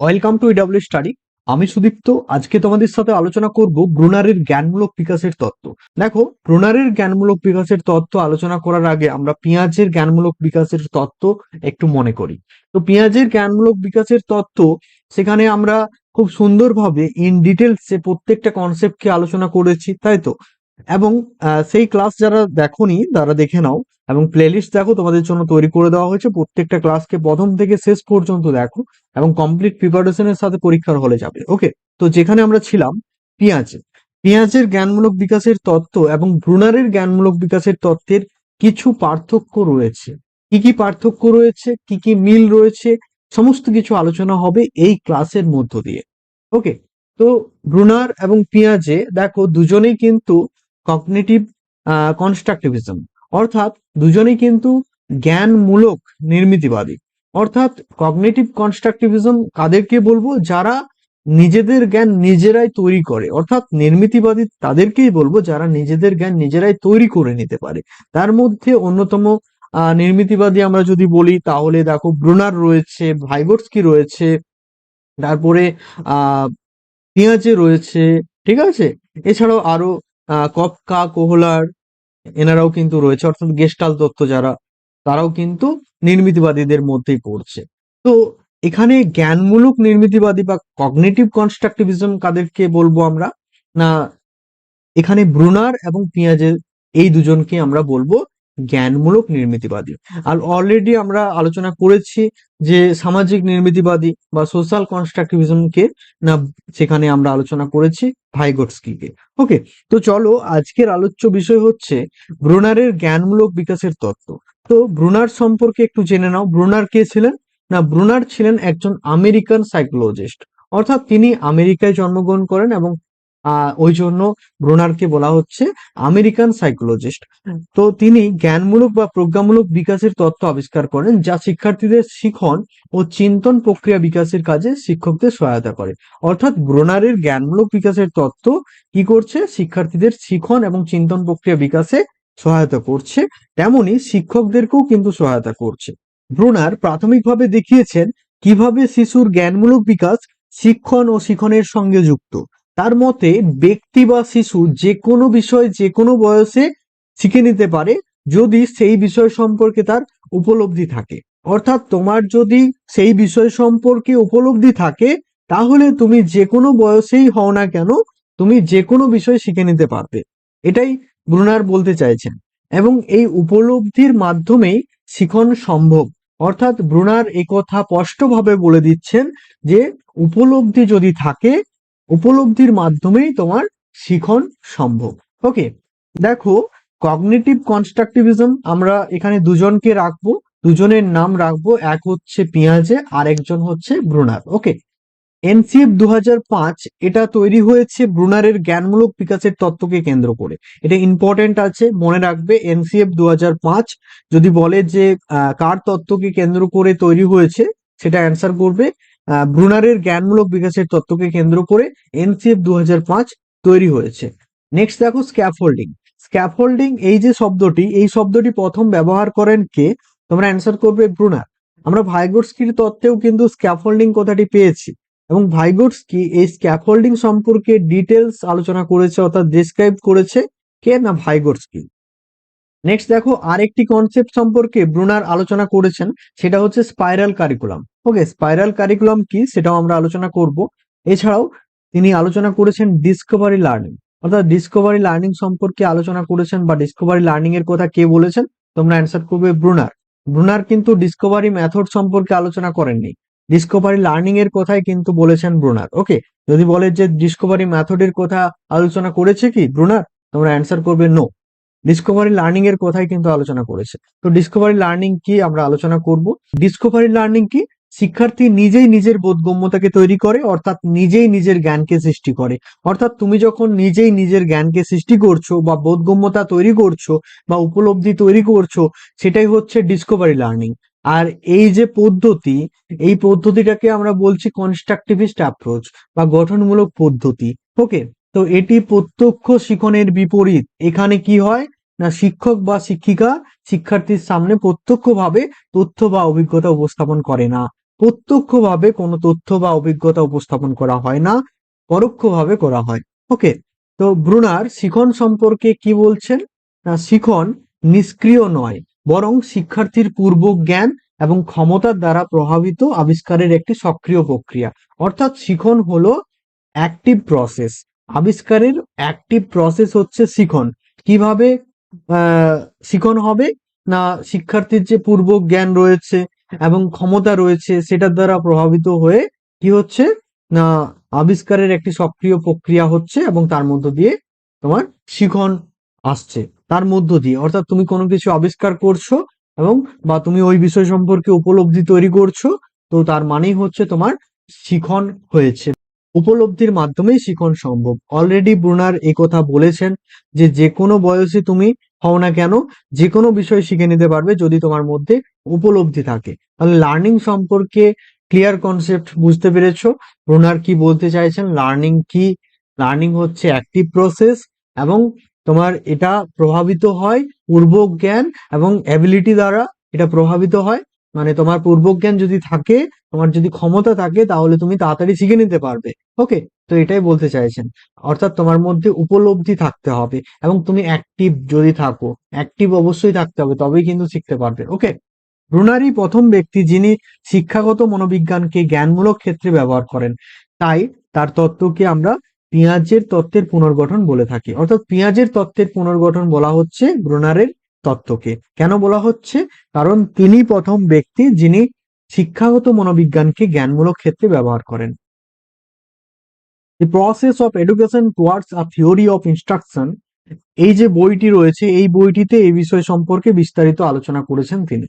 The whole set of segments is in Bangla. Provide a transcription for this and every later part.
ওয়েলকাম টু ইডাব্লিউ স্টাডি আমি সুদীপ্ত, আজকে তোমাদের সাথে আলোচনা করব ব্রুনারের জ্ঞানমূলক বিকাশের তত্ত্ব। দেখো, ব্রুনারের জ্ঞানমূলক বিকাশের তত্ত্ব আলোচনা করার আগে আমরা পেঁয়াজের জ্ঞানমূলক বিকাশের তত্ত্ব একটু মনে করি। তো পেঁয়াজের জ্ঞানমূলক বিকাশের তত্ত্ব, সেখানে আমরা খুব সুন্দরভাবে ইন ডিটেলসে প্রত্যেকটা কনসেপ্টকে আলোচনা করেছি, তাই তো? এবং সেই ক্লাস যারা দেখোনি, তারা দেখে নাও। এবং প্লেলিস্ট দেখো, তোমাদের জন্য তৈরি করে দেওয়া হয়েছে। প্রত্যেকটা ক্লাসকে প্রথম থেকে শেষ পর্যন্ত দেখো এবং কমপ্লিট প্রিপারেশনের সাথে পরীক্ষার হলে যাবে। ওকে তো যেখানে আমরা ছিলাম, পেঁয়াজে। পেঁয়াজের জ্ঞানমূলক বিকাশের তত্ত্ব এবং ব্রুনারের জ্ঞানমূলক বিকাশের তত্ত্বের কিছু পার্থক্য রয়েছে। কি কি পার্থক্য রয়েছে? কি কি মিল রয়েছে? সমস্ত কিছু আলোচনা হবে এই ক্লাসের মধ্য দিয়ে। ওকে তো ব্রুনার এবং পিঁয়াজে দেখো দুজনেই কিন্তু কগনিটিভ কনস্ট্রাকটিভিজম অর্থাৎ দুজনেই কিন্তু জ্ঞানমূলক নির্মিতিবাদী। অর্থাৎ কগনিটিভ কনস্ট্রাকটিভিজম কাদেরকে বলব? যারা নিজেদের জ্ঞান নিজেরাই তৈরি করে। অর্থাৎ নির্মিতিবাদী তাদেরকেই বলব যারা নিজেদের জ্ঞান নিজেরাই তৈরি করে নিতে পারে। তার মধ্যে অন্যতম নির্মিতিবাদী আমরা যদি বলি, তাহলে দেখো ব্রুনার রয়েছে, ভাইগোটস্কি রয়েছে, তারপরে আহ পেঁয়াজে রয়েছে, ঠিক আছে? এছাড়াও আরও কপকা, কোহলার, এনারাও কিন্তু রয়েছে, অর্থাৎ গেস্টাল তত্ত্ব যারা, তারাও কিন্তু নির্মিতিবাদীদের মধ্যেই পড়ছে। তো এখানে জ্ঞানমূলক নির্মিতিবাদী বা কগনেটিভ কনস্ট্রাকটিভিজম কাদেরকে বলব আমরা? না, এখানে ব্রুনার এবং পিঁয়াজের এই দুজনকে আমরা বলব জ্ঞানমূলক নির্মিতিবাদী। আর অলরেডি আমরা আলোচনা করেছি যে সামাজিক নির্মিতিবাদী বা সোশ্যাল কনস্ট্রাকটিভিজমকে না সেখানে আমরা আলোচনা করেছি ভাইগোটস্কিকে। ওকে তো চলো আজকের আলোচ্য বিষয় হচ্ছে ব্রুনারের জ্ঞানমূলক বিকাশের তত্ত্ব। তো ব্রুনার সম্পর্কে একটু জেনে নাও ব্রুনার কে ছিলেন? না ব্রুনার ছিলেন একজন আমেরিকান সাইকোলজিস্ট অর্থাৎ তিনি আমেরিকায় জন্মগ্রহণ করেন এবং ওই জন্য ব্রুনারকে বলা হচ্ছে আমেরিকান সাইকোলজিস্ট। তো তিনি জ্ঞানমূলক বা প্রজ্ঞামূলক বিকাশের তত্ত্ব আবিষ্কার করেন যা শিক্ষার্থীদের শিখন ও চিন্তন প্রক্রিয়া বিকাশের কাজে শিক্ষকদের সহায়তা করে। অর্থাৎ ব্রোনারের জ্ঞানমূলক বিকাশের তত্ত্ব কি করছে? শিক্ষার্থীদের শিখন এবং চিন্তন প্রক্রিয়া বিকাশে সহায়তা করছে তেমনি শিক্ষকদেরকেও কিন্তু সহায়তা করছে। ব্রোনার প্রাথমিকভাবে দেখিয়েছেন কীভাবে শিশুর জ্ঞানমূলক বিকাশ শিক্ষণ ও শিখনের সঙ্গে যুক্ত। তার মতে ব্যক্তি বা শিশু যে কোনো বিষয় যে কোনো বয়সে শিখে নিতে পারে যদি সেই বিষয় সম্পর্কে তার উপলব্ধি থাকে। অর্থাৎ তোমার যদি সেই বিষয় সম্পর্কে উপলব্ধি থাকে, তাহলে তুমি যে কোনো বয়সেই হও না কেন, তুমি যে কোনো বিষয় শিখে নিতে পারবে। এটাই ব্রুনার বলতে চাইছেন। এবং এই উপলব্ধির মাধ্যমেই শিখন সম্ভব। অর্থাৎ ব্রুনার একথা স্পষ্টভাবে বলে দিচ্ছেন যে, উপলব্ধি যদি থাকে উপলব্ধির মাধ্যমেই তোমার শিখন সম্ভব। ওকে দেখো কগনিটিভ কনস্ট্রাকটিভিজম আমরা এখানে দুজনকে রাখব, দুজনের নাম রাখব, এক হচ্ছে পিঁয়াজে আর একজন হচ্ছে ব্রুনার। ওকে এনসিএফ দু এটা তৈরি হয়েছে ব্রুনারের জ্ঞানমূলক বিকাশের তত্ত্বকে কেন্দ্র করে। এটা ইম্পর্টেন্ট আছে, মনে রাখবে, এনসিএফ দু যদি বলে যে কার তত্ত্বকে কেন্দ্র করে তৈরি হয়েছে, সেটা অ্যান্সার করবে। ব্রুনারের জ্ঞানমূলক বিকাশের তত্ত্বকে কেন্দ্র করে এনসিএফ দু তৈরি হয়েছে। নেক্সট দেখো স্ক্যাফোল্ডিং স্ক্যাফোল্ডিং এই যে শব্দটি, এই শব্দটি প্রথম ব্যবহার করেন কে? তোমরা অ্যান্সার করবে ব্রুনার। আমরা ভাইগোটস্কির তত্ত্বেও কিন্তু স্ক্যাফোল্ডিং কথাটি পেয়েছি এবং ভাইগোটস্কি এই স্ক্যাফোল্ডিং সম্পর্কে ডিটেলস আলোচনা করেছে অর্থাৎ ডিসক্রাইব করেছে কে না ভাইগোটস্কি? নেক্সট দেখো, আরেকটি কনসেপ্ট সম্পর্কে ব্রুনার আলোচনা করেছেন, সেটা হচ্ছে spiral curriculum okay spiral curriculum কি? সেটাও আমরা আলোচনা করব। এছাড়াও তিনি আলোচনা করেছেন ডিসকভারি লার্নিং অর্থাৎ ডিসকভারি লার্নিং সম্পর্কে আলোচনা করেছেন, বা ডিসকভারি লার্নিং এর কথা কে বলেছেন, তোমরা অ্যান্সার করবে ব্রুনার। ব্রুনার কিন্তু ডিসকভারি মেথড সম্পর্কে আলোচনা করেননি। ডিসকভারি লার্নিং এর কথাই কিন্তু বলেছেন ব্রুনার। ওকে যদি বলে যে ডিসকভারি মেথডের কথা আলোচনা করেছে কি ব্রুনার, তোমরা অ্যান্সার করবে নো ডিসকভারি লার্নিং এর কথাই কিন্তু আলোচনা করেছে। তো ডিসকভারি লার্নিং কি আমরা আলোচনা করব? ডিসকভারি লার্নিং কি শিক্ষার্থী নিজেই নিজের বোধগম্যতাকে তৈরি করে, অর্থাৎ নিজেই নিজের জ্ঞানকে সৃষ্টি করে। অর্থাৎ তুমি যখন নিজেই নিজের জ্ঞানকে সৃষ্টি করছ বা বোধগম্যতা তৈরি করছ বা উপলব্ধি তৈরি করছ, সেটাই হচ্ছে ডিসকভারি লার্নিং আর এই যে পদ্ধতি, এই পদ্ধতিটাকে আমরা বলছি কনস্ট্রাকটিভিস্ট অ্যাপ্রোচ বা গঠনমূলক পদ্ধতি। ওকে তো এটি প্রত্যক্ষ শিখনের বিপরীত। এখানে কি হয়? না শিক্ষক বা শিক্ষিকা শিক্ষার্থীর সামনে প্রত্যক্ষভাবে তথ্য বা অভিজ্ঞতা উপস্থাপন করে না। প্রত্যক্ষভাবে কোনো তথ্য বা অভিজ্ঞতা উপস্থাপন করা হয় না, পরোক্ষভাবে করা হয়। ওকে, তো ব্রুনার শিখন সম্পর্কে কি বলছেন? না, শিখন নিষ্ক্রিয় নয়, বরং শিক্ষার্থীর পূর্ব জ্ঞান এবং ক্ষমতার দ্বারা প্রভাবিত আবিষ্কারের একটি সক্রিয় প্রক্রিয়া। অর্থাৎ শিখন হলো অ্যাক্টিভ প্রসেস আবিষ্কারের অ্যাক্টিভ প্রসেস হচ্ছে শিখন। কীভাবে? শিখন হবে। না, শিক্ষার্থীর যে পূর্ব জ্ঞান রয়েছে এবং ক্ষমতা রয়েছে, সেটার দ্বারা প্রভাবিত হয়ে কি হচ্ছে? না, আবিষ্কারের একটি সক্রিয় প্রক্রিয়া হচ্ছে এবং তার মধ্য দিয়ে তোমার শিখন আসছে। তার মধ্য দিয়ে, অর্থাৎ তুমি কোনো কিছু আবিষ্কার করছ এবং বা তুমি ওই বিষয় সম্পর্কে উপলব্ধি তৈরি করছ, তো তার মানেই হচ্ছে তোমার শিখন হয়েছে। উপলব্ধির মাধ্যমেই শিখন সম্ভব। অলরেডি ব্রুনার কথা বলেছেন যে যে কোনো বয়সে তুমি হও না কেন যে কোনো বিষয় শিখে নিতে পারবে যদি তোমার মধ্যে উপলব্ধি থাকে। তাহলে লার্নিং সম্পর্কে ক্লিয়ার কনসেপ্ট বুঝতে পেরেছ? রোনার কি বলতে চাইছেন? লার্নিং কি? লার্নিং হচ্ছে অ্যাক্টিভ প্রসেস এবং তোমার এটা প্রভাবিত হয় পূর্ব জ্ঞান এবং অ্যাবিলিটি দ্বারা এটা প্রভাবিত হয়। মানে তোমার পূর্বজ্ঞান যদি থাকে, তোমার যদি ক্ষমতা থাকে, তাহলে তুমি তাড়াতাড়ি শিখে নিতে পারবে। ওকে তো এটাই বলতে চাইছেন। অর্থাৎ তোমার মধ্যে উপলব্ধি থাকতে হবে এবং তুমি অ্যাক্টিভ যদি থাকো অ্যাক্টিভ অবশ্যই থাকতে হবে, তবেই কিন্তু শিখতে পারবে। ওকে ব্রুনারি প্রথম ব্যক্তি যিনি শিক্ষাগত মনোবিজ্ঞানকে জ্ঞানমূলক ক্ষেত্রে ব্যবহার করেন, তাই তার তত্ত্বকে আমরা পেঁয়াজের তত্ত্বের পুনর্গঠন বলে থাকি। অর্থাৎ পেঁয়াজের তত্ত্বের পুনর্গঠন বলা হচ্ছে ব্রুনারের তত্ত্বকে। কেন বলা হচ্ছে? কারণ তিনি প্রথম ব্যক্তি যিনি শিক্ষাগত মনোবিজ্ঞানকে জ্ঞানমূলক ক্ষেত্রে ব্যবহার করেন। The process of education towards a theory of instruction এই যে বইটি রয়েছে, এই বইটিতে এই বিষয় সম্পর্কে বিস্তারিত আলোচনা করেছেন তিনি।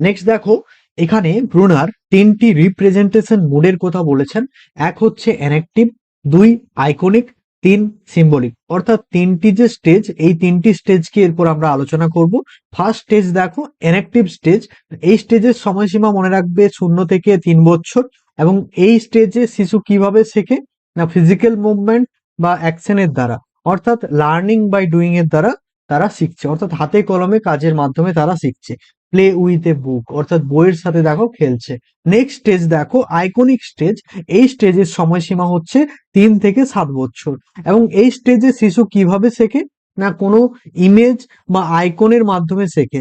নেক্সট দেখো, এখানে ব্রুনার তিনটি রিপ্রেজেন্টেশন মোডের কথা বলেছেন। এক হচ্ছে অ্যানেকটিভ, দুই আইকনিক তিন সিম্বলিক অর্থাৎ তিনটি যে স্টেজ এই তিনটি স্টেজকে এরপর আমরা আলোচনা করব? ফার্স্ট স্টেজ দেখো অ্যানেকটিভ স্টেজ এই স্টেজের সময়সীমা মনে রাখবে শূন্য থেকে তিন বছর। এবং এই স্টেজে শিশু কীভাবে শেখে? না ফিজিক্যাল মুভমেন্ট বা অ্যাকশনের দ্বারা। অর্থাৎ লার্নিং বাই ডুইং এর দ্বারা। তারা শিখছে। অর্থাৎ হাতে কলমে কাজের মাধ্যমে তারা শিখছে। প্লে উইথ এ বুক অর্থাৎ বইয়ের সাথে দেখো খেলছে। নেক্সট স্টেজ দেখো আইকনিক স্টেজ এই স্টেজের সময়সীমা হচ্ছে তিন থেকে সাত বছর। এবং এই স্টেজে শিশু কীভাবে শেখে? না কোনো ইমেজ বা আইকনের মাধ্যমে শেখে।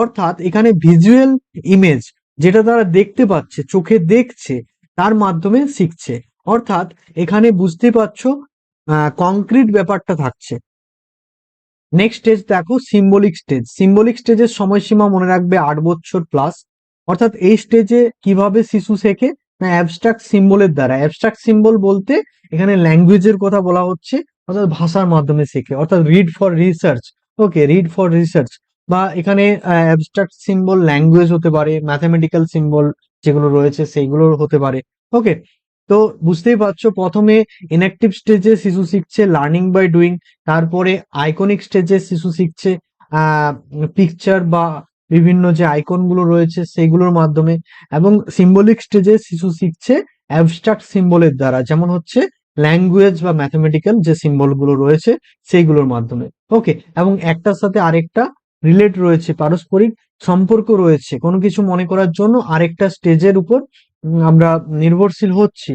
অর্থাৎ এখানে ভিজুয়াল ইমেজ যেটা তারা দেখতে পাচ্ছে, চোখে দেখছে, তার মাধ্যমে শিখছে। অর্থাৎ এখানে বুঝতে পারছ কংক্রিট ব্যাপারটা থাকছে। নেক্সট স্টেজ দেখো সিম্বলিক স্টেজ সিম্বলিক স্টেজের সময়সীমা মনে রাখবে আট বছর প্লাস অর্থাৎ এই স্টেজে কীভাবে শিশু শেখে? না অ্যাবস্ট্রাক্ট সিম্বলের দ্বারা। অ্যাবস্ট্রাক্ট সিম্বল বলতে এখানে ল্যাঙ্গুয়েজের কথা বলা হচ্ছে, অর্থাৎ ভাষার মাধ্যমে শেখে। অর্থাৎ read for research okay read for research বা এখানে অ্যাবস্ট্রাক্ট সিম্বল ল্যাঙ্গুয়েজ হতে পারে ম্যাথামেটিক্যাল সিম্বল যেগুলো রয়েছে সেইগুলো হতে পারে। ওকে তো বুঝতেই পারছ, প্রথমে ইনঅ্যাক্টিভ স্টেজে শিশু শিখছে লার্নিং বাই ডুইং তারপরে আইকনিক স্টেজে শিশু শিখছে পিকচার বা বিভিন্ন যে আইকনগুলো রয়েছে সেগুলোর মাধ্যমে এবং সিম্বলিক স্টেজে শিশু শিখছে অ্যাবস্ট্রাক্ট সিম্বলের দ্বারা, যেমন হচ্ছে ল্যাঙ্গুয়েজ বা ম্যাথমেটিক্যাল যে সিম্বলগুলো রয়েছে সেইগুলোর মাধ্যমে। ওকে এবং একটার সাথে আরেকটা রিলেট রয়েছে, পারস্পরিক সম্পর্ক রয়েছে, কোনো কিছু মনে করার জন্য আরেকটা স্টেজের উপর আমরা নির্ভরশীল হচ্ছি।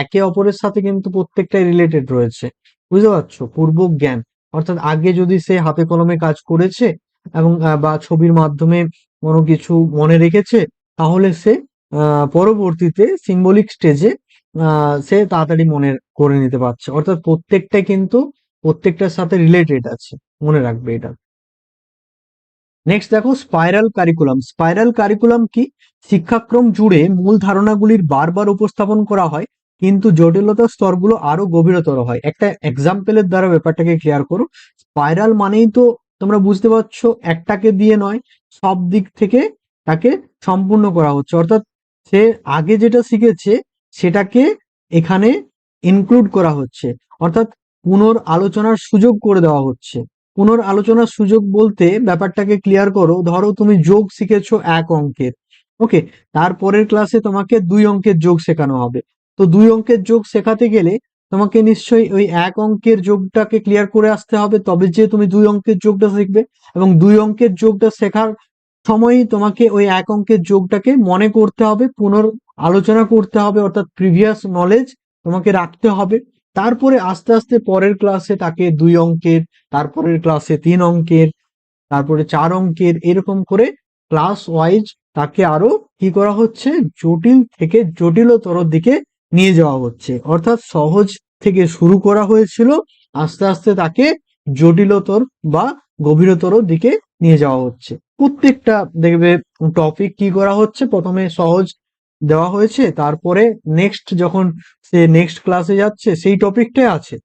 একে অপরের সাথে কিন্তু প্রত্যেকটাই রিলেটেড রয়েছে। বুঝতে পারছ? পূর্ব জ্ঞান। অর্থাৎ আগে যদি সে হাতে কলমে কাজ করেছে এবং বা ছবির মাধ্যমে কোনো কিছু মনে রেখেছে, তাহলে সে পরবর্তীতে সিম্বলিক স্টেজে সে তাড়াতাড়ি মনে করে নিতে পারছে। অর্থাৎ প্রত্যেকটাই কিন্তু প্রত্যেকটার সাথে রিলেটেড আছে। মনে রাখবে এটা। নেক্সট দেখো স্পাইরাল কারিকুলাম স্পাইরাল কারিকুলাম কি? শিক্ষাক্রম জুড়ে মূল ধারণাগুলির বারবার উপস্থাপন করা হয়, কিন্তু জটিলতার স্তরগুলো আরও গভীরতর হয়। একটা এক্সাম্পলের দ্বারা ব্যাপারটাকে ক্লিয়ার করো। স্পাইরাল মানেই তো তোমরা বুঝতে পারছ, একটাকে দিয়ে নয়, সব দিক থেকে তাকে সম্পূর্ণ করা হচ্ছে। অর্থাৎ সে আগে যেটা শিখেছে, সেটাকে এখানে ইনক্লুড করা হচ্ছে। অর্থাৎ পুনর আলোচনার সুযোগ করে দেওয়া হচ্ছে। পুনর আলোচনার সুযোগ বলতে ব্যাপারটাকে ক্লিয়ার করো। ধরো তুমি যোগ শিখেছো এক অঙ্কের। ওকে তারপরের ক্লাসে তোমাকে দুই অঙ্কের যোগ শেখানো হবে। তো দুই অঙ্কের যোগ শেখাতে গেলে তোমাকে নিশ্চয়ই ওই এক অঙ্কের যোগটাকে ক্লিয়ার করে আসতে হবে। তবে যে তুমি দুই অঙ্কের যোগটা শিখবে এবং দুই অঙ্কের যোগটা শেখার সময়ই তোমাকে ওই এক অঙ্কের যোগটাকে মনে করতে হবে পুনর আলোচনা করতে হবে, অর্থাৎ প্রিভিয়াস নলেজ তোমাকে রাখতে হবে। তারপরে আস্তে আস্তে পরের ক্লাসে তাকে দুই অঙ্কের, তারপরের ক্লাসে তিন অঙ্কের, তারপরে চার অঙ্কের, এরকম করে ক্লাস ওয়াইজ তাকে আরও কি করা হচ্ছে? জটিল থেকে জটিলতর দিকে নিয়ে যাওয়া হচ্ছে। অর্থাৎ সহজ থেকে শুরু করা হয়েছিল, আস্তে আস্তে তাকে জটিলতর বা গভীরতর দিকে নিয়ে যাওয়া হচ্ছে। প্রত্যেকটা দেখবে টপিক কি করা হচ্ছে? প্রথমে সহজ দেওয়া হয়েছে, তারপরে নেক্সট যখন সে নেক্সট ক্লাসে যাচ্ছে, সেই টপিকটাই আছে।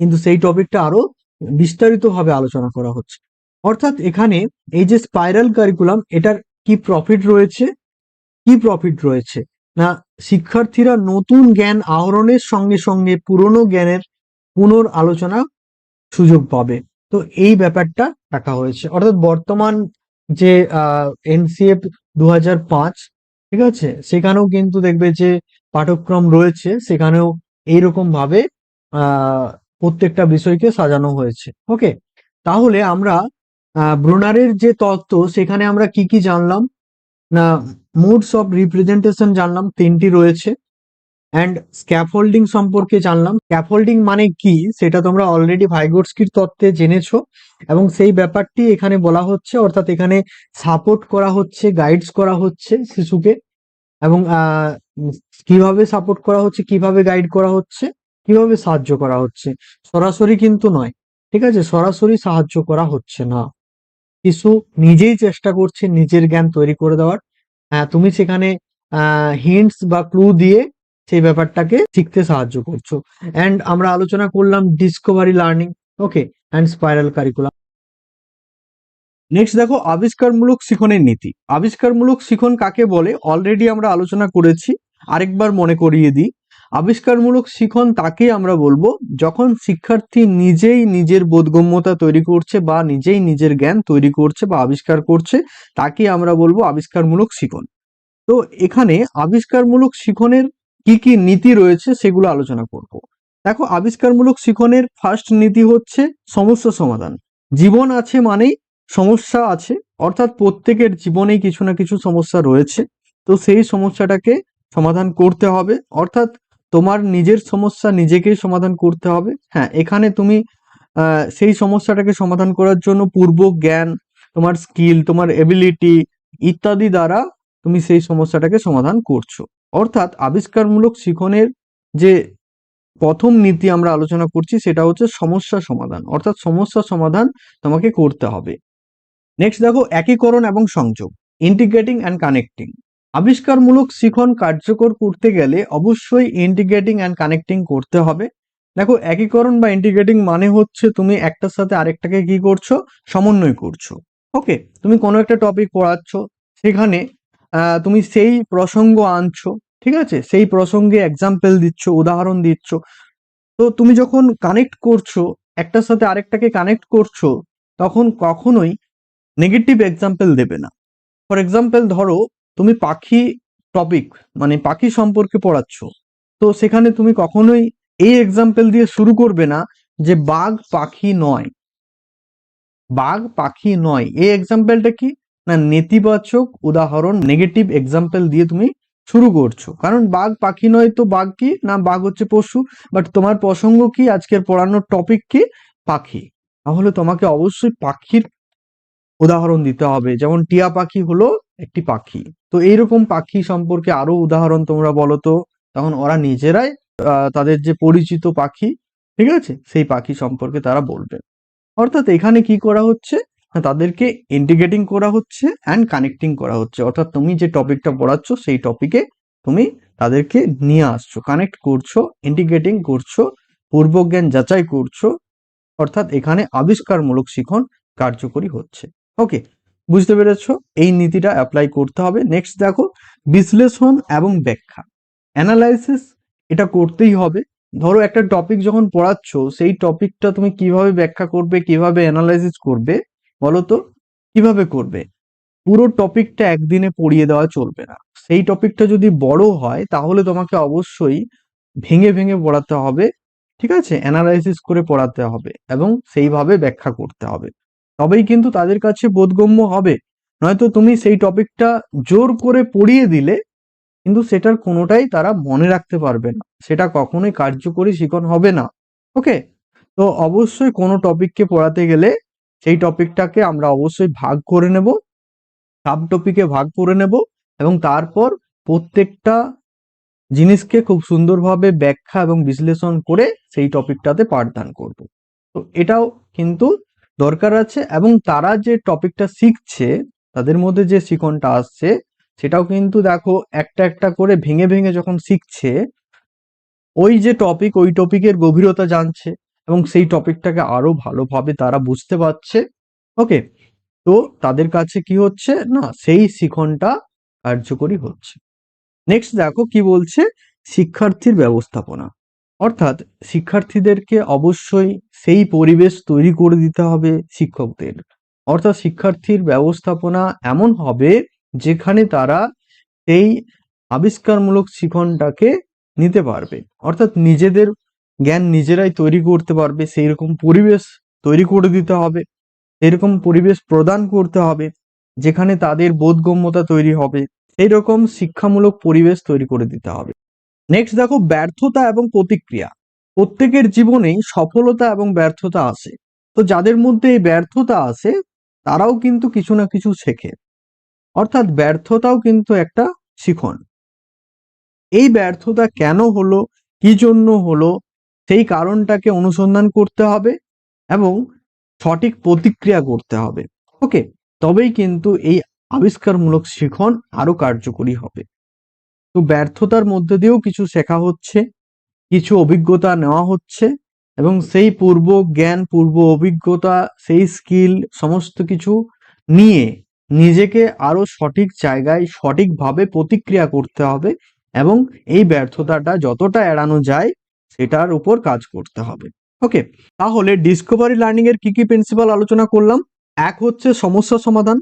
কিন্তু সেই টপিকটা আরও বিস্তারিতভাবে আলোচনা করা হচ্ছে। অর্থাৎ এখানে এই যে স্পাইরাল কারিকুলাম এটার কি প্রফিট রয়েছে? কি প্রফিট রয়েছে? না, শিক্ষার্থীরা নতুন জ্ঞান আহরণের সঙ্গে সঙ্গে পুরনো জ্ঞানের পুনর আলোচনা সুযোগ পাবে। তো এই ব্যাপারটা রাখা হয়েছে। অর্থাৎ বর্তমান যে, আহ এনসিএফ দু ঠিক আছে? সেখানেও কিন্তু দেখবে যে পাঠ্যক্রম রয়েছে, সেখানেও এইরকম ভাবে প্রত্যেকটা বিষয়কে সাজানো হয়েছে। ওকে? তাহলে আমরা ব্রুনারের যে তত্ত্ব, সেখানে আমরা কি কি জানলাম? না, মুডস অফ রিপ্রেজেন্টেশন জানলাম, তিনটি রয়েছে। অ্যান্ড স্ক্যাফোল্ডিং সম্পর্কে জানলাম। স্ক্যাফোল্ডিং মানে কি? সেটা তোমরা অলরেডি ভাইগোটস্কির তত্ত্বে জেনেছ। এবং সেই ব্যাপারটি এখানে বলা হচ্ছে, অর্থাৎ এখানে সাপোর্ট করা হচ্ছে, গাইডস করা হচ্ছে শিশুকে। এবং কীভাবে সাপোর্ট করা হচ্ছে, কীভাবে গাইড করা হচ্ছে, কীভাবে সাহায্য করা হচ্ছে, সরাসরি কিন্তু নয়, ঠিক আছে? সরাসরি সাহায্য করা হচ্ছে না। কিছু নিজেই চেষ্টা করছে নিজের জ্ঞান তৈরি করে দেওয়ার। হ্যাঁ তুমি সেখানে হিন্টস বা ক্লু দিয়ে সেই ব্যাপারটাকে শিখতে সাহায্য করছ। অ্যান্ড আমরা আলোচনা করলাম discovery learning okay and spiral curriculum next দেখো, আবিষ্কারমূলক শিখনের নীতি। আবিষ্কারমূলক শিখন কাকে বলে? অলরেডি আমরা আলোচনা করেছি, আরেকবার মনে করিয়ে দিই। আবিষ্কারমূলক শিখন তাকে আমরা বলব যখন শিক্ষার্থী নিজেই নিজের বোধগম্যতা তৈরি করছে বা নিজেই নিজের জ্ঞান তৈরি করছে বা আবিষ্কার করছে, তাকে আমরা বলব আবিষ্কারমূলক শিখন। তো এখানে আবিষ্কারমূলক শিখনের কি কি নীতি রয়েছে সেগুলো আলোচনা করব। দেখো, আবিষ্কারমূলক শিখনের ফার্স্ট নীতি হচ্ছে সমস্যা সমাধান। জীবন আছে মানেই সমস্যা আছে। অর্থাৎ প্রত্যেকের জীবনেই কিছু না কিছু সমস্যা রয়েছে। তো সেই সমস্যাটাকে সমাধান করতে হবে। অর্থাৎ তোমার নিজের সমস্যা নিজেকেই সমাধান করতে হবে। হ্যাঁ এখানে তুমি সেই সমস্যাটাকে সমাধান করার জন্য পূর্ব জ্ঞান, তোমার স্কিল, তোমার এবিলিটি ইত্যাদি দ্বারা তুমি সেই সমস্যাটাকে সমাধান করছ। অর্থাৎ আবিষ্কারমূলক শিখনের যে প্রথম নীতি আমরা আলোচনা করছি, সেটা হচ্ছে সমস্যা সমাধান। অর্থাৎ সমস্যা সমাধান তোমাকে করতে হবে। নেক্সট দেখো, একীকরণ এবং সংযোগ ইন্টিগ্রেটিং অ্যান্ড কানেক্টিং আবিষ্কারমূলক শিখন কার্যকর করতে গেলে অবশ্যই ইন্টিগ্রেটিং অ্যান্ড কানেক্টিং করতে হবে। দেখো, একীকরণ বা ইন্টিগ্রেটিং মানে হচ্ছে তুমি একটার সাথে আরেকটাকে কি করছ? সমন্বয় করছ। ওকে তুমি কোনো একটা টপিক পড়াচ্ছ, সেখানে তুমি সেই প্রসঙ্গ আনছো, ঠিক আছে? সেই প্রসঙ্গে এক্সাম্পল দিচ্ছ, উদাহরণ দিচ্ছ। তো তুমি যখন কানেক্ট করছ, একটার সাথে আরেকটাকে কানেক্ট করছ, তখন কখনোই নেগেটিভ এক্সাম্পল দেবে না। ফর এক্সাম্পল ধরো, তুমি পাখি টপিক মানে পাখি সম্পর্কে পড়াচ্ছ। তো সেখানে তুমি কখনোই এই এক্সাম্পল দিয়ে শুরু করবে না যে বাঘ পাখি নয়। বাঘ পাখি নয়। এই এক্সাম্পলটা কি? না, নেতিবাচক উদাহরণ নেগেটিভ এক্সাম্পল দিয়ে তুমি শুরু করছ। কারণ বাঘ পাখি নয় তো বাঘ কি? না, বাঘ হচ্ছে পশু। বাট তোমার প্রসঙ্গ কি? আজকের পড়ানোর টপিক কি? পাখি। তাহলে তোমাকে অবশ্যই পাখির উদাহরণ দিতে হবে। যেমন টিয়া পাখি হলো একটি পাখি। তো এইরকম পাখি সম্পর্কে আরও উদাহরণ তোমরা বলো তো। তখন ওরা নিজেরাই তাদের যে পরিচিত পাখি, ঠিক আছে? সেই পাখি সম্পর্কে তারা বলবে। অর্থাৎ এখানে কি করা হচ্ছে? তাদেরকে ইন্টিগ্রেটিং করা হচ্ছে অ্যান্ড কানেক্টিং করা হচ্ছে। অর্থাৎ তুমি যে টপিকটা পড়াচ্ছ, সেই টপিকে তুমি তাদেরকে নিয়ে আসছো কানেক্ট করছ ইন্টিগ্রেটিং করছ, পূর্বজ্ঞান যাচাই করছ। অর্থাৎ এখানে আবিষ্কারমূলক শিখন কার্যকরী হচ্ছে। ওকে বুঝতে পেরেছ? এই নীতিটা অ্যাপ্লাই করতে হবে। নেক্সট দেখো, বিশ্লেষণ এবং ব্যাখ্যা। অ্যানালাইসিস এটা করতেই হবে। ধরো একটা টপিক যখন পড়াচ্ছ, সেই টপিকটা তুমি কীভাবে ব্যাখ্যা করবে, কীভাবে অ্যানালাইসিস করবে, বলো তো? কীভাবে করবে? পুরো টপিকটা একদিনে পড়িয়ে দেওয়া চলবে না। সেই টপিকটা যদি বড় হয়, তাহলে তোমাকে অবশ্যই ভেঙে ভেঙে পড়াতে হবে। ঠিক আছে? অ্যানালাইসিস করে পড়াতে হবে এবং সেইভাবে ব্যাখ্যা করতে হবে। তবেই কিন্তু তাদের কাছে বোধগম্য হবে। নয়তো তুমি সেই টপিকটা জোর করে পড়িয়ে দিলে, কিন্তু সেটার কোনোটাই তারা মনে রাখতে পারবে না। সেটা কখনোই কার্যকরী শিখন হবে না। ওকে? তো অবশ্যই কোনো টপিককে পড়াতে গেলে সেই টপিকটাকে আমরা অবশ্যই ভাগ করে নেব, সাব টপিকে ভাগ করে নেব এবং তারপর প্রত্যেকটা জিনিসকে খুব সুন্দরভাবে ব্যাখ্যা এবং বিশ্লেষণ করে সেই টপিকটাতে পাঠদান করব। তো এটাও কিন্তু দরকার আছে এবং তারা যে টপিকটা শিখছে, তাদের মধ্যে যে শিখনটা আসছে, সেটাও কিন্তু দেখো একটা একটা করে ভেঙে ভেঙে যখন শিখছে, ওই যে টপিক, ওই টপিকের গভীরতা জানছে এবং সেই টপিকটাকে আরও ভালোভাবে তারা বুঝতে পারছে। ওকে? তো তাদের কাছে কি হচ্ছে? না, সেই শিখনটা কার্যকরী হচ্ছে। নেক্সট দেখো কি বলছে? শিক্ষার্থীর ব্যবস্থাপনা। অর্থাৎ শিক্ষার্থীদেরকে অবশ্যই সেই পরিবেশ তৈরি করে দিতে হবে শিক্ষকদের। অর্থাৎ শিক্ষার্থীর ব্যবস্থাপনা এমন হবে যেখানে তারা এই আবিষ্কারমূলক শিখনটাকে নিতে পারবে। অর্থাৎ নিজেদের জ্ঞান নিজেরাই তৈরি করতে পারবে সেই রকম পরিবেশ তৈরি করে দিতে হবে এরকম পরিবেশ প্রদান করতে হবে, যেখানে তাদের বোধগম্যতা তৈরি হবে এইরকম শিক্ষামূলক পরিবেশ তৈরি করে দিতে হবে। নেক্সট দেখো, ব্যর্থতা এবং প্রতিক্রিয়া। প্রত্যেকের জীবনেই সফলতা এবং ব্যর্থতা আসে তো যাদের মধ্যে এই ব্যর্থতা আসে তারাও কিন্তু কিছু না কিছু শেখে। অর্থাৎ ব্যর্থতাও কিন্তু একটা শিখন। এই ব্যর্থতা কেন হলো, কি জন্য হলো, সেই কারণটাকে অনুসন্ধান করতে হবে এবং সঠিক প্রতিক্রিয়া করতে হবে। ওকে তবেই কিন্তু এই আবিষ্কারমূলক শিখন আরও কার্যকরী হবে। তো ব্যর্থতার মধ্যে দিয়েও কিছু শেখা হচ্ছে, কিছু অভিজ্ঞতা নেওয়া হচ্ছে এবং সেই পূর্ব জ্ঞান, পূর্ব অভিজ্ঞতা, সেই স্কিল, সমস্ত কিছু নিয়ে নিজেকে আরও সঠিক জায়গায় সঠিকভাবে প্রতিক্রিয়া করতে হবে এবং এই ব্যর্থতাটা যতটা এড়ানো যায় সেটার উপর কাজ করতে হবে। ওকে, তাহলে ডিসকভারি লার্নিং এর কি কি প্রিন্সিপাল আলোচনা করলাম? এক হচ্ছে সমস্যা সমাধান,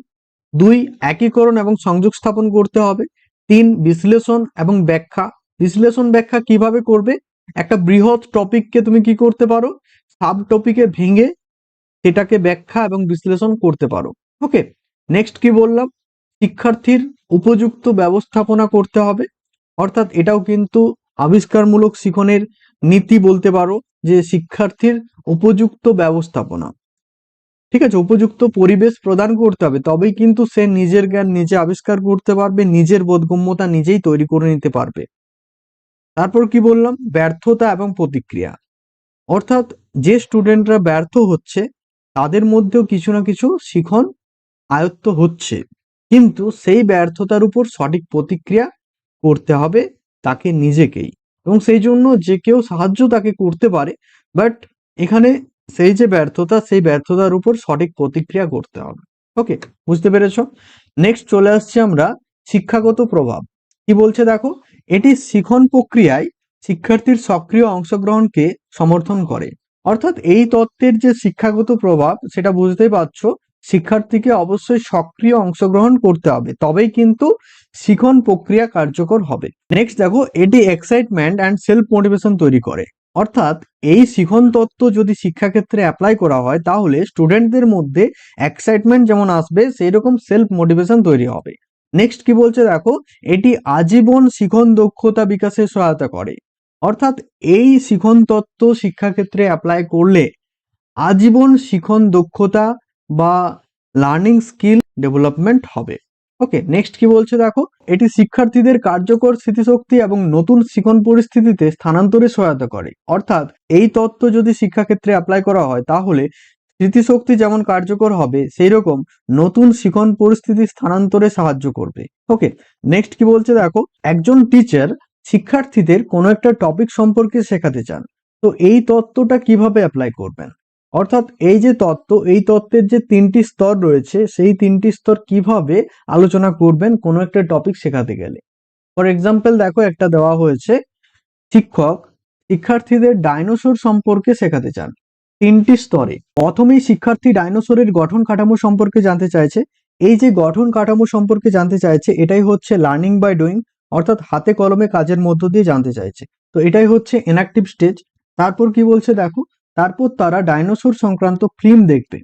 দুই একীকরণ এবং সংযোগ স্থাপন করতে হবে তিন বিশ্লেষণ এবং ব্যাখ্যা। বিশ্লেষণ ব্যাখ্যা কীভাবে করবে? একটা বৃহৎ টপিককে তুমি কি করতে পারো? সাব টপিকে ভেঙে সেটাকে ব্যাখ্যা এবং বিশ্লেষণ করতে পারো। ওকে নেক্সট কি বললাম? শিক্ষার্থীর উপযুক্ত ব্যবস্থাপনা করতে হবে। অর্থাৎ এটাও কিন্তু আবিষ্কারমূলক শিখনের নীতি বলতে পারো যে শিক্ষার্থীর উপযুক্ত ব্যবস্থাপনা। ঠিক আছে, উপযুক্ত পরিবেশ প্রদান করতে হবে, তবেই কিন্তু সে নিজের জ্ঞান নিজে আবিষ্কার করতে পারবে, নিজের বোধগম্যতা নিজেই তৈরি করে নিতে পারবে। তারপর কি বললাম? ব্যর্থতা এবং প্রতিক্রিয়া। অর্থাৎ যে স্টুডেন্টরা ব্যর্থ হচ্ছে, তাদের মধ্যেও কিছু না কিছু শিখন আয়ত্ত হচ্ছে। কিন্তু সেই ব্যর্থতার উপর সঠিক প্রতিক্রিয়া করতে হবে তাকে নিজেকেই। এবং সেই জন্য যে কেউ সাহায্য তাকে করতে পারে, বাট এখানে সেই যে ব্যর্থতা, সেই ব্যর্থতার উপর সঠিক প্রতিক্রিয়া করতে হবে। ওকে বুঝতে পেরেছ? নেক্সট চলে আসছে আমরা শিক্ষাগত প্রভাব। কি বলছে দেখো? এটি শিখন প্রক্রিয়ায় শিক্ষার্থীর সক্রিয় অংশগ্রহণকে সমর্থন করে। অর্থাৎ এই তত্ত্বের যে শিক্ষাগত প্রভাব, সেটা বুঝতেই পারছ, শিক্ষার্থীকে অবশ্যই সক্রিয় অংশগ্রহণ করতে হবে। তবেই কিন্তু শিখন প্রক্রিয়া কার্যকর হবে। নেক্সট দেখো, এটি এক্সাইটমেন্ট অ্যান্ড সেলফ মোটিভেশন তৈরি করে। অর্থাৎ এই শিখন তত্ত্ব যদি শিক্ষাক্ষেত্রে অ্যাপ্লাই করা হয়, তাহলে স্টুডেন্টদের মধ্যে এক্সাইটমেন্ট যেমন আসবে সেই রকম সেলফ মোটিভেশন তৈরি হবে। নেক্সট কি বলছে দেখো? এটি আজীবন শিখন দক্ষতা বিকাশে সহায়তা করে। অর্থাৎ এই শিখন তত্ত্ব শিক্ষাক্ষেত্রে অ্যাপ্লাই করলে আজীবন শিখন দক্ষতা বা লার্নিং স্কিল ডেভেলপমেন্ট হবে। ওকে নেক্সট কি বলছে দেখো? এটি শিক্ষার্থীদের কার্যকর স্মৃতিশক্তি এবং নতুন শিখন পরিস্থিতিতে স্থানান্তরে সহায়তা করে। অর্থাৎ, এই তত্ত্ব যদি শিক্ষাক্ষেত্রে অ্যাপ্লাই করা হয়, তাহলে স্মৃতিশক্তি যেমন কার্যকর হবে সেই রকম নতুন শিখন পরিস্থিতি স্থানান্তরে সাহায্য করবে। ওকে নেক্সট কি বলছে দেখো? একজন টিচার শিক্ষার্থীদের কোনো একটা টপিক সম্পর্কে শেখাতে চান। তো এই তত্ত্বটা কীভাবে অ্যাপ্লাই করবেন? অর্থাৎ এই যে তত্ত্ব, এই তত্ত্বের যে তিনটি স্তর রয়েছে, সেই তিনটি স্তর কীভাবে আলোচনা করবেন কোনো একটা টপিক শেখাতে গেলে? ফর এক্সাম্পল দেখো একটা দেওয়া হয়েছে, শিক্ষক শিক্ষার্থীদের ডাইনোসর সম্পর্কে শেখাতে চান। তিনটি স্তরে। প্রথমেই শিক্ষার্থী ডাইনোসরের গঠন কাঠামো সম্পর্কে জানতে চাইছে। এই যে গঠন কাঠামো সম্পর্কে জানতে চাইছে, এটাই হচ্ছে লার্নিং বাই ডুইং অর্থাৎ হাতে কলমে কাজের মধ্য দিয়ে জানতে চাইছে। তো এটাই হচ্ছে ইনঅ্যাক্টিভ স্টেজ তারপর কি বলছে দেখো তারপর তারা ডাইনোসর সংক্রান্ত ফিল্ম দেখবে।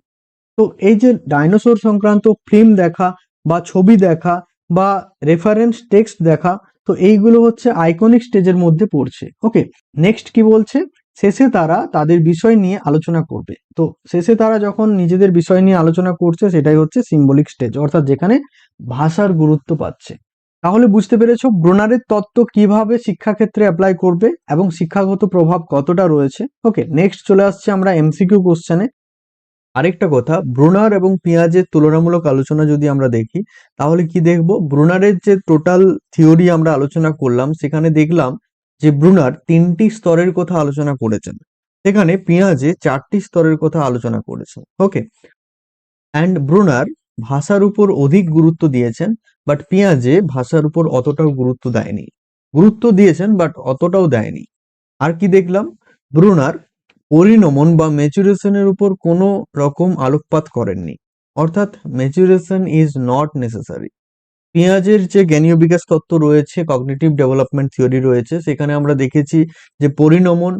তো এই যে ডাইনোসর সংক্রান্ত ফিল্ম দেখা বা ছবি দেখা বা রেফারেন্স টেক্সট দেখা, তো এইগুলো হচ্ছে আইকনিক স্টেজের মধ্যে পড়ছে। ওকে নেক্সট কি বলছে? শেষে তারা তাদের বিষয় নিয়ে আলোচনা করবে। তো শেষে তারা যখন নিজেদের বিষয় নিয়ে আলোচনা করছে, সেটাই হচ্ছে সিম্বলিক স্টেজ অর্থাৎ যেখানে ভাষার গুরুত্ব পাচ্ছে। তাহলে বুঝতে পেরেছ ব্রোনারের তত্ত্ব কীভাবে শিক্ষাক্ষেত্রে অ্যাপ্লাই করবে এবং শিক্ষাগত প্রভাব কতটা রয়েছে? ওকে নেক্সট চলে আসছে আমরা এমসিকিউ কোশ্চেনে আরেকটা কথা, ব্রুনার এবং পিঁয়াজের তুলনামূলক আলোচনা যদি আমরা দেখি, তাহলে কি দেখব? ব্রুনারের যে টোটাল থিওরি আমরা আলোচনা করলাম, সেখানে দেখলাম যে ব্রুনার তিনটি স্তরের কথা আলোচনা করেছেন। সেখানে পিঁয়াজে চারটি স্তরের কথা আলোচনা করেছেন। ওকে অ্যান্ড ব্রুনার ভাষার উপর অধিক গুরুত্ব দিয়েছেন। বাট পিঁয়াজে ভাষার উপর অতটাও গুরুত্ব দেয়নি। গুরুত্ব দিয়েছেন বাট অতটাও দেয়নি। আর কি দেখলাম? ব্রুনার পরিণমন বা ম্যাচুরেশনের উপর কোনো রকম আলোকপাত করেননি। অর্থাৎ ম্যাচুরেশন ইজ নট নেসেসারি পেঁয়াজের যে জ্ঞানীয় বিকাশ তত্ত্ব রয়েছে কগনিটিভ ডেভেলপমেন্ট থিওরি রয়েছে, সেখানে আমরা দেখেছি যে পরিণমন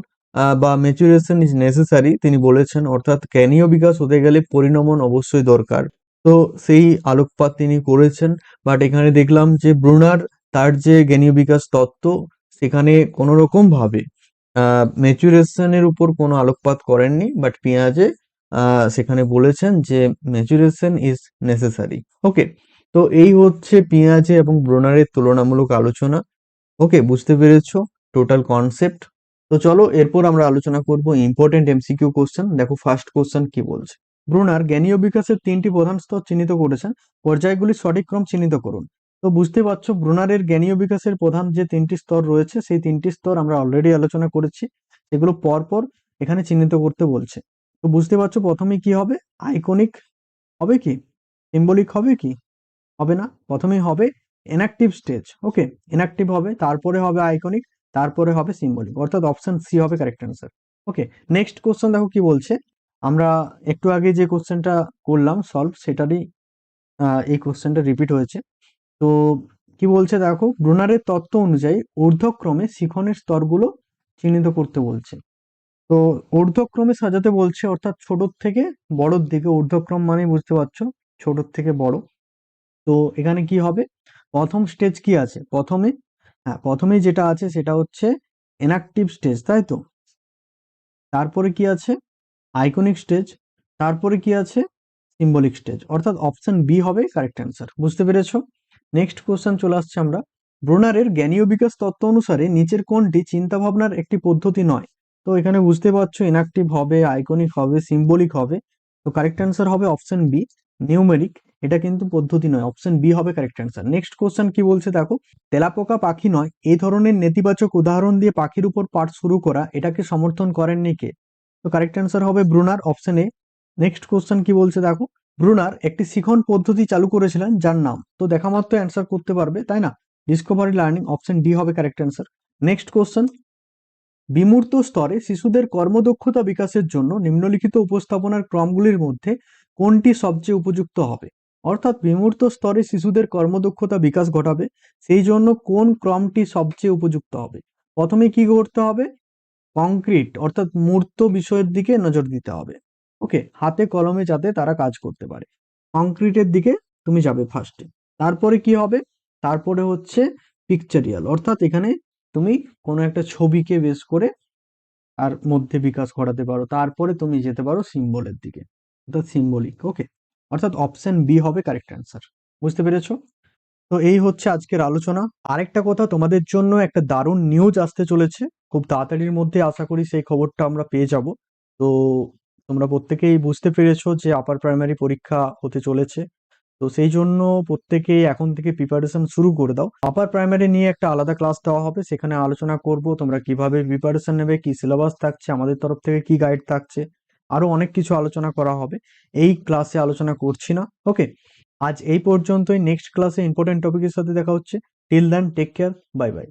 বা ম্যাচুরেশন ইজ নেসেসারি তিনি বলেছেন। অর্থাৎ জ্ঞানীয় বিকাশ হতে গেলে পরিণমন অবশ্যই দরকার। তো সেই আলোকপাত তিনি করেছেন। বাট এখানে দেখলাম যে ব্রুনার তার যে জ্ঞানীয় বিকাশ তত্ত্ব, সেখানে কোনো রকম ভাবে ম্যাচুরেশনের উপর কোনো আলোকপাত করেননি। বাট পেঁয়াজে সেখানে বলেছেন যে ম্যাচুরেশন ইজ নেসেসারি ওকে তো এই হচ্ছে পেঁয়াজে এবং ব্রোনারের তুলনামূলক আলোচনা। ওকে বুঝতে পেরেছ? টোটাল কনসেপ্ট তো চলো, এরপর আমরা আলোচনা করব ইম্পর্টেন্ট এমসিকিউ কোশ্চেন দেখো ফার্স্ট কোশ্চেন কি বলছে? ব্রুনার জ্ঞানীয় বিকাশের তিনটি প্রধান স্তর চিহ্নিত করেছেন। পর্যায়গুলি সঠিক ক্রম চিহ্নিত করুন। তো বুঝতে পারছ, ব্রুনারের জ্ঞানীয় বিকাশের প্রধান যে তিনটি স্তর রয়েছে, সেই তিনটি স্তর আমরা অলরেডি আলোচনা করেছি। এগুলো পর পর এখানে চিহ্নিত করতে বলছে। তো বুঝতে পারছ, প্রথমে কি হবে? আইকনিক হবে কি? সিম্বলিক হবে কি? হবে না? প্রথমেই হবে এনঅ্যাক্টিভ স্টেজ ওকে এনঅ্যাক্টিভ হবে, তারপরে হবে আইকনিক তারপরে হবে সিম্বলিক অর্থাৎ অপশন সি হবে correct answer okay next question দেখো কি বলছে? আমরা একটু আগে যে কোশ্চেনটা করলাম সলভ সেটারই এই কোশ্চেনটা রিপিট হয়েছে। তো কি বলছে দেখো, ব্রুনারের তত্ত্ব অনুযায়ী ঊর্ধ্বক্রমে শিখনের স্তরগুলো চিহ্নিত করতে বলছে। তো ঊর্ধ্বক্রমে সাজাতে বলছে, অর্থাৎ ছোট থেকে বড়র দিকে, ঊর্ধ্বক্রম মানে বুঝতে পারছ ছোট থেকে বড়। তো এখানে কি হবে? প্রথম স্টেজ কি আছে? প্রথমে হ্যাঁ প্রথমে যেটা আছে সেটা হচ্ছে এনঅ্যাক্টিভ স্টেজ তাই তো? তারপরে কি আছে? আইকনিক স্টেজ তারপরে কি আছে? সিম্বলিক স্টেজ অর্থাৎ অপশন বি হবে কারেক্ট অ্যান্সার বুঝতে পেরেছ? নেক্সট কোশ্চেন চলে আসছে আমরা। ব্রোনারের জ্ঞানীয় বিকাশ তত্ত্ব অনুসারে নিচের কোনটি চিন্তাভাবনার একটি পদ্ধতি নয়। তো এখানে বুঝতে পারছ ইনঅ্যাক্টিভ হবে আইকনিক হবে সিম্বলিক হবে। তো কারেক্ট অ্যান্সার হবে অপশন বি নিউমেরিক এটা কিন্তু পদ্ধতি নয় অপশন বি হবে কারেক্ট অ্যান্সার নেক্সট কোশ্চেন কি বলছে দেখো, তেলাপোকা পাখি নয় এই ধরনের নেতিবাচক উদাহরণ দিয়ে পাখির উপর পাঠ শুরু করা, এটাকে সমর্থন করেননি কে? তো কারেক্ট অ্যান্সার হবে Bruner option A next question কি বলছে দেখো? ব্রুনার একটি শিখন পদ্ধতি চালু করেছিলেন যার নাম। তো দেখা মাত্র অ্যান্সার করতে পারবে, তাই না? ডিসকভারি লার্নিং অপশন ডি হবে কারেক্ট অ্যান্সার নেক্সট কোশ্চেন বিমূর্ত স্তরে শিশুদের কর্মদক্ষতা বিকাশের জন্য নিম্নলিখিত উপস্থাপনার ক্রমগুলির মধ্যে কোনটি সবচেয়ে উপযুক্ত হবে? অর্থাৎ বিমূর্ত স্তরে শিশুদের কর্মদক্ষতা বিকাশ ঘটাবে, সেই জন্য কোন ক্রমটি সবচেয়ে উপযুক্ত হবে? প্রথমে কি করতে হবে? কংক্রিট অর্থাৎ মূর্ত বিষয়ের দিকে নজর দিতে হবে। ওকে হাতে কলমে যাতে তারা কাজ করতে পারে। কংক্রিটের দিকে তুমি যাবে ফার্স্টে তারপরে কি হবে? তারপরে হচ্ছে পিকচারিয়াল অর্থাৎ এখানে তুমি কোনো একটা ছবিকে বেস করে আর মধ্যে বিকাশ ঘটাতে পারো। তারপরে তুমি যেতে পারো সিম্বলের দিকে। অর্থাৎ সিম্বলিক ওকে অর্থাৎ অপশন বি হবে কারেক্ট অ্যান্সার বুঝতে পেরেছ? তো এই হচ্ছে আজকের আলোচনা। আরেকটা কথা, তোমাদের জন্য একটা দারুণ নিউজ আসতে চলেছে। খুব তাড়াতাড়ির মধ্যে আশা করি সেই খবরটা আমরা পেয়ে যাব। তো তোমরা প্রত্যেকেই বুঝতে পেরেছ যে আপার প্রাইমারি পরীক্ষা হতে চলেছে। তো সেই জন্য প্রত্যেকেই এখন থেকে প্রিপারেশন শুরু করে দাও। আপার প্রাইমারি নিয়ে একটা আলাদা ক্লাস দেওয়া হবে। সেখানে আলোচনা করব তোমরা কীভাবে প্রিপারেশন নেবে, কি সিলেবাস থাকছে, আমাদের তরফ থেকে কি গাইড থাকছে, আরও অনেক কিছু আলোচনা করা হবে। এই ক্লাসে আলোচনা করছি না। ওকে আজ এই পর্যন্তই। নেক্সট ক্লাসে ইম্পর্টেন্ট টপিকের সাথে দেখা হচ্ছে। Till then take care bye bye